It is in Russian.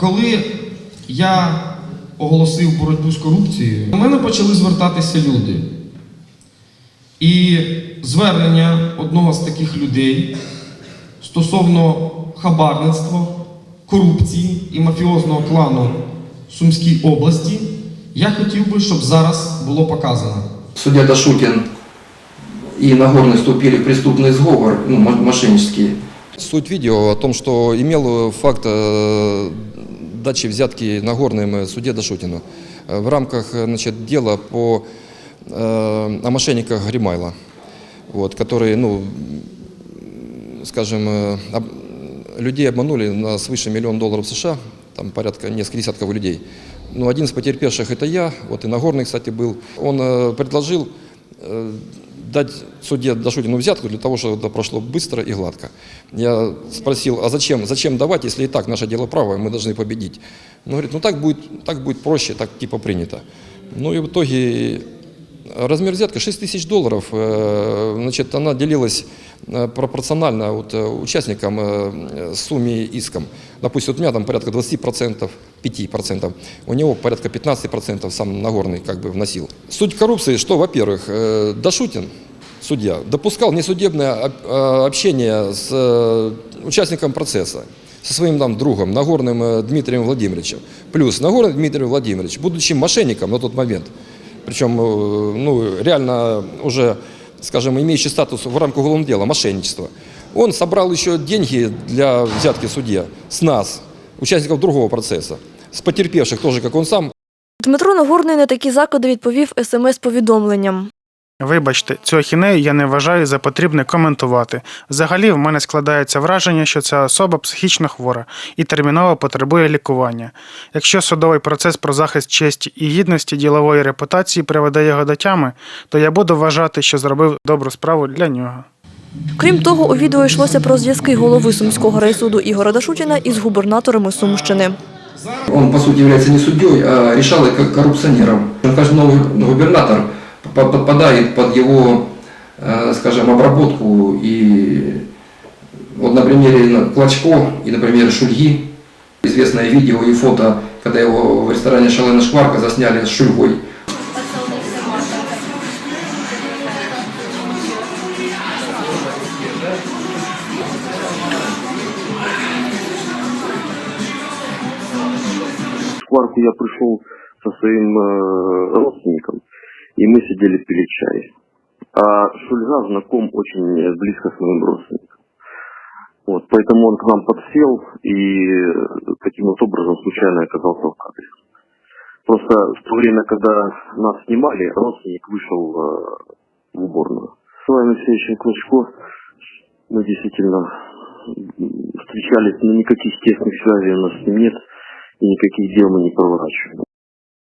Коли я оголосив боротьбу з корупцією, до мене почали звертатися люди. І звернення одного з таких людей стосовно хабарництва, корупції і мафіозного клану в Сумській області, я хотів би, щоб зараз було показано. Судья Дашутин и Нагорный вступили в преступный сговор, ну, мо- мошеннический. Суть видео о том, что имел факт дачи взятки Нагорным судье Дашутину в рамках значит, дела по, э, о мошенниках Гримайла, вот, которые, ну, скажем, об- людей обманули на свыше миллиона долларов США, там порядка несколько десятков людей. Ну, один из потерпевших это я, вот и Нагорный, кстати, был. Он э, предложил э, дать судье Дашутину взятку для того, чтобы это прошло быстро и гладко. Я спросил, а зачем, зачем давать, если и так наше дело правое, мы должны победить. Он говорит, ну так будет, так будет проще, так типа принято. Ну и в итоге размер взятка 6 тысяч долларов. Э, Значит, она делилась пропорционально вот, э, участникам э, сумме иском. Допустим, вот у меня там порядка 20%, 5%, у него порядка 15% сам Нагорный как бы вносил. Суть коррупции, что, во-первых, э, Дашутин, судья, допускал несудебное об- э, общение с э, участником процесса, со своим там другом, Нагорным э, Дмитрием Владимировичем. Плюс Нагорный Дмитрий Владимирович, будучи мошенником на тот момент, причем э, ну, реально уже, скажем, имеющий статус в рамках уголовного дела, мошенничество, он собрал еще деньги для взятки судья с нас, участников другого процесса, с потерпевших тоже, как он сам, Дмитро Нагорний на такі заклади відповів смс-повідомленням. Вибачте, цю ахінею я не вважаю за потрібне коментувати. Взагалі, в мене складається враження, що ця особа психічно хвора і терміново потребує лікування. Якщо судовий процес про захист честі і гідності ділової репутації приведе його до тями, то я буду вважати, що зробив добру справу для нього. Крім того, у відео йшлося про зв'язки голови Сумського райсуду Ігора Дашутіна із губернаторами Сумщини. Он, по сути, является не судьей, а решал как коррупционером. Каждый новый губернатор по- подпадает под его, э, скажем, обработку. И вот на примере Клочко и, например, Шульги, известное видео и фото, когда его в ресторане «Шалена Шкварка» засняли с Шульгой. В Кварку я пришел со своим э, родственником, и мы сидели пили чай. А Шульга знаком очень близко с моим родственником. Вот, поэтому он к нам подсел и таким вот образом случайно оказался в кадре. Просто в то время, когда нас снимали, родственник вышел э, в уборную. С вами Алексеевичем Клочко мы действительно встречались, но никаких тесных связей у нас с ним нет, и никаких дел мы не проворачиваем.